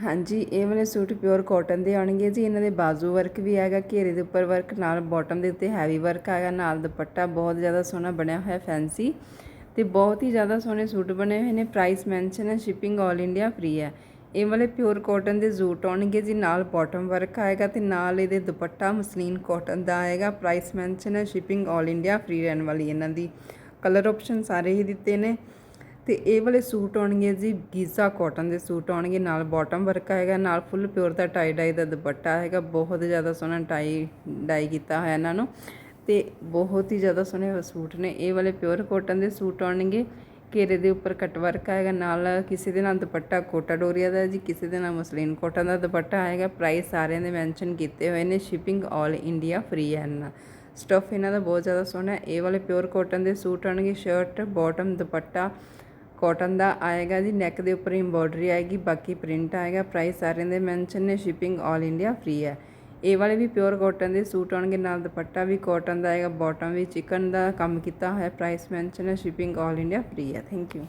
ਹਾਂਜੀ, ਇਹ ਵਾਲੇ ਸੂਟ ਪਿਓਰ ਕਾਟਨ ਦੇ ਆਉਣਗੇ ਜੀ। ਇਹਨਾਂ ਦੇ ਬਾਜ਼ੂ ਵਰਕ ਵੀ ਹੈਗਾ, ਘੇਰੇ ਦੇ ਉੱਪਰ ਵਰਕ ਨਾਲ ਬਾਟਮ ਦੇ ਉੱਤੇ ਹੈਵੀ ਵਰਕ ਹੈਗਾ, ਨਾਲ ਦੁਪੱਟਾ ਬਹੁਤ ਜ਼ਿਆਦਾ ਸੋਹਣਾ ਬਣਿਆ ਹੋਇਆ ਫੈਂਸੀ ਤੇ ਬਹੁਤ ਹੀ ਜ਼ਿਆਦਾ ਸੋਹਣੇ ਸੂਟ ਬਣੇ ਹੋਏ ਨੇ। ਪ੍ਰਾਈਸ ਮੈਂਸ਼ਨ ਹੈ ਸ਼ਿਪਿੰਗ 올 ਇੰਡੀਆ ਫ੍ਰੀ ਹੈ। ਇਹ ਵਾਲੇ ਪਿਓਰ ਕਾਟਨ ਦੇ ਸੂਟ ਆਉਣਗੇ ਜੀ, ਨਾਲ ਬਾਟਮ ਵਰਕ ਆਏਗਾ ਤੇ ਨਾਲ ਇਹਦੇ ਦੁਪੱਟਾ ਮਸਲੀਨ ਕਾਟਨ ਦਾ ਆਏਗਾ। ਪ੍ਰਾਈਸ ਮੈਂਸ਼ਨ ਹੈ ਸ਼ਿਪਿੰਗ 올 ਇੰਡੀਆ ਫ੍ਰੀ ਰਹਿਣ ਵਾਲੀ ਇਹਨਾਂ ਦੀ। ਕਲਰ ਆਪਸ਼ਨ ਸਾਰੇ ਹੀ ਦਿੱਤੇ ਨੇ। ਤੇ ਇਹ ਵਾਲੇ ਸੂਟ ਆਉਣਗੇ ਜੀ, ਗੀਜ਼ਾ ਕਾਟਨ ਦੇ ਸੂਟ ਆਉਣਗੇ, ਨਾਲ ਬਾਟਮ ਵਰਕ ਆਏਗਾ, ਨਾਲ ਫੁੱਲ ਪਿਓਰ ਦਾ ਟਾਈ ਡਾਈ ਦਾ ਦੁਪੱਟਾ ਹੈਗਾ, ਬਹੁਤ ਜ਼ਿਆਦਾ ਸੋਹਣਾ ਟਾਈ ਡਾਈ ਕੀਤਾ ਹੋਇਆ ਇਹਨਾਂ ਨੂੰ ਤੇ ਬਹੁਤ ਹੀ ਜ਼ਿਆਦਾ ਸੋਹਣੇ ਸੂਟ ਨੇ। ਇਹ ਵਾਲੇ ਪਿਓਰ ਕਾਟਨ ਦੇ ਸੂਟ ਆਉਣਗੇ, ਘੇਰੇ ਦੇ ਉੱਪਰ ਕਟ ਵਰਕ ਆਏਗਾ, ਨਾਲ ਕਿਸੇ ਦੇ ਨਾਲ ਦੁਪੱਟਾ ਕੋਟਾ ਡੋਰੀਆ ਦਾ ਜੀ, ਕਿਸੇ ਦੇ ਨਾਲ ਮਸਲੀਨ ਕੋਟਨ ਦਾ ਦੁਪੱਟਾ ਆਏਗਾ ਪ੍ਰਾਈਸ ਸਾਰਿਆਂ ਦੇ ਮੈਂਸ਼ਨ ਕੀਤੇ ਹੋਏ ਨੇ ਸ਼ਿਪਿੰਗ 올 ਇੰਡੀਆ ਫ੍ਰੀ ਹੈ ਇਹਨਾਂ। ਸਟਫ ਇਹਨਾਂ ਦਾ ਬਹੁਤ ਜ਼ਿਆਦਾ ਸੋਹਣਾ ਹੈ। ਇਹ ਵਾਲੇ ਪਿਓਰ ਕਾਟਨ ਦੇ ਸੂਟ ਆਉਣਗੇ ਸ਼ਰਟ ਬਾਟਮ ਦੁਪੱਟਾ ਕਾਟਨ ਦਾ ਆਏਗਾ ਜੀ ਨੈਕ ਦੇ ਉੱਪਰ ਐਮਬੋਡਰੀ ਆਏਗੀ, ਬਾਕੀ ਪ੍ਰਿੰਟ ਆਏਗਾ ਪ੍ਰਾਈਸ ਸਾਰਿਆਂ ਦੇ ਮੈਂਸ਼ਨ ਨੇ ਸ਼ਿਪਿੰਗ 올 ਇੰਡੀਆ ਫ੍ਰੀ ਹੈ। ਇਹ ਵਾਲੇ ਵੀ ਪਿਓਰ ਕਾਟਨ ਦੇ ਸੂਟ ਆਉਣਗੇ, ਨਾਲ ਦੁਪੱਟਾ ਵੀ ਕਾਟਨ ਦਾ ਆਏਗਾ ਬਾਟਮ ਵੀ ਚਿਕਨ ਦਾ ਕੰਮ ਕੀਤਾ ਹੋਇਆ ਪ੍ਰਾਈਸ ਮੈਂਸ਼ਨ ਹੈ ਸ਼ਿਪਿੰਗ 올 ਇੰਡੀਆ ਫ੍ਰੀ ਹੈ। Thank you